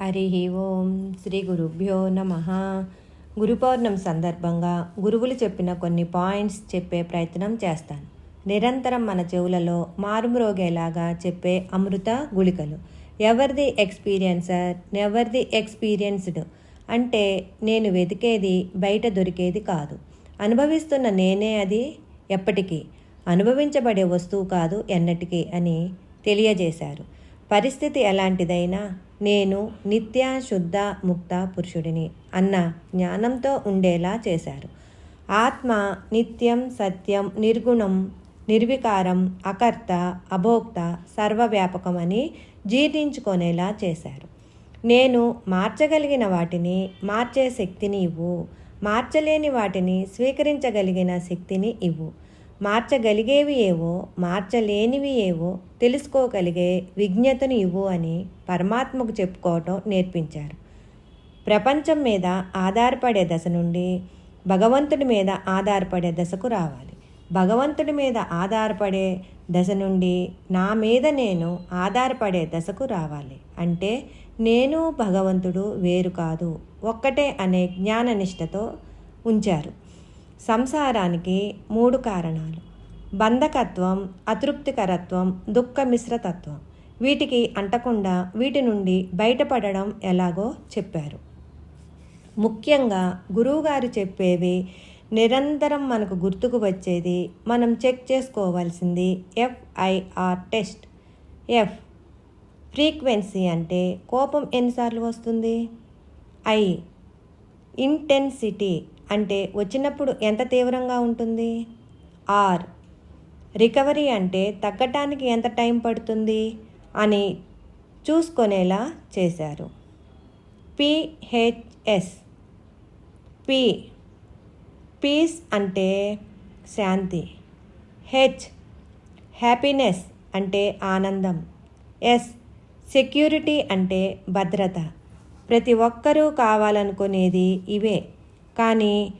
హరి ఓం శ్రీ గురుభ్యో నమ. గురు పౌర్ణమి సందర్భంగా గురువులు చెప్పిన కొన్ని పాయింట్స్ చెప్పే ప్రయత్నం చేస్తాను. నిరంతరం మన చెవులలో మారుమ్రోగేలాగా చెప్పే అమృత గుళికలు. ఎవరిది ఎక్స్పీరియన్సర్ ఎవరిది ఎక్స్పీరియన్స్డ్ అంటే నేను వెతికేది బయట దొరికేది కాదు. అనుభవిస్తున్న నేనే అది ఎప్పటికీ. అనుభవించబడే వస్తువు కాదు ఎన్నటికీ అని తెలియజేశారు. పరిస్థితి ఎలాంటిదైనా నేను నిత్య శుద్ధ ముక్త పురుషుడిని అన్న జ్ఞానంతో ఉండేలా చేశారు. ఆత్మ నిత్యం సత్యం నిర్గుణం నిర్వికారం అకర్త అభోక్త సర్వవ్యాపకమని జీర్ణించుకునేలా చేశారు. నేను మార్చగలిగిన వాటిని మార్చే శక్తిని ఇవ్వు. మార్చలేని వాటిని స్వీకరించగలిగిన శక్తిని ఇవ్వు. మార్చగలిగేవి ఏవో మార్చలేనివి ఏవో తెలుసుకోగలిగే విజ్ఞతను ఇవ్వు అని పరమాత్మకు చెప్పుకోవటం నేర్పించారు. ప్రపంచం మీద ఆధారపడే దశ నుండి భగవంతుడి మీద ఆధారపడే దశకు రావాలి. భగవంతుడి మీద ఆధారపడే దశ నుండి నా మీద నేను ఆధారపడే దశకు రావాలి. అంటే నేను భగవంతుడు వేరు కాదు ఒక్కటే అనే జ్ఞాననిష్టతో ఉంచారు. సంసారానికి మూడు కారణాలు. బంధకత్వం అతృప్తికరత్వం దుఃఖ మిశ్రతత్వం వీటికి అంటకుండా వీటి నుండి బయటపడడం ఎలాగో చెప్పారు. ముఖ్యంగా గురువుగారు చెప్పేవి నిరంతరం మనకు గుర్తుకు వచ్చేది మనం చెక్ చేసుకోవాల్సింది ఎఫ్ఐఆర్ టెస్ట్. ఎఫ్. ఫ్రీక్వెన్సీ అంటే కోపం ఎన్నిసార్లు వస్తుంది? ఐ. ఇంటెన్సిటీ. అంటే వచ్చినప్పుడు ఎంత తీవ్రంగా ఉంటుంది? ఆర్. రికవరీ అంటే తగ్గటానికి ఎంత టైం పడుతుంది? అని చూసుకునేలా చేశారు. PHS P. పీస్ అంటే శాంతి. హెచ్. హ్యాపీనెస్ అంటే ఆనందం. ఎస్. సెక్యూరిటీ అంటే భద్రత. ప్రతి ఒక్కరూ కావాలనుకునేది ఇవే. కానీ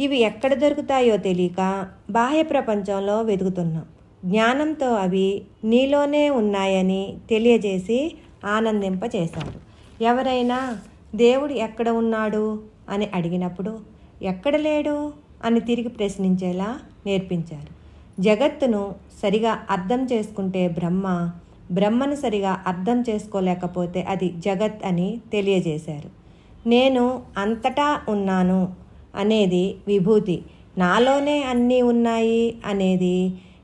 ఇవి ఎక్కడ దొరుకుతాయో తెలియక బాహ్య ప్రపంచంలో వెతుకుతున్నాం. జ్ఞానంతో అవి నీలోనే ఉన్నాయని తెలియజేసి ఆనందింపచేశారు. ఎవరైనా దేవుడు ఎక్కడ ఉన్నాడు? అని అడిగినప్పుడు ఎక్కడ లేడు? అని తిరిగి ప్రశ్నించేలా నేర్పించారు. జగత్తును సరిగా అర్థం చేసుకుంటే బ్రహ్మ బ్రహ్మను సరిగా అర్థం చేసుకోలేకపోతే అది జగత్ అని తెలియజేశారు. నేను అంతటా ఉన్నాను అనేది విభూతి. నాలోనే అన్నీ ఉన్నాయి అనేది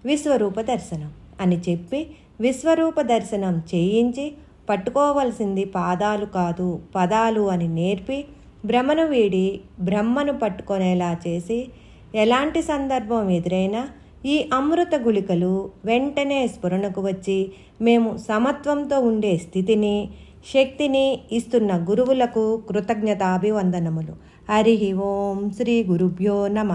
విశ్వరూప దర్శనం. అని చెప్పి విశ్వరూప దర్శనం చేయించి పట్టుకోవలసింది పాదాలు కాదు పదాలు అని నేర్పి భ్రమను వీడి బ్రహ్మను పట్టుకునేలా చేసి ఎలాంటి సందర్భం ఎదురైనా ఈ అమృత గుళికలు వెంటనే స్ఫురణకు వచ్చి మేము సమత్వంతో ఉండే స్థితిని శక్తిని ఇస్తున్న గురువులకు కృతజ్ఞతాభివందనములు. హరి ఓం శ్రీ గురుభ్యో నమ.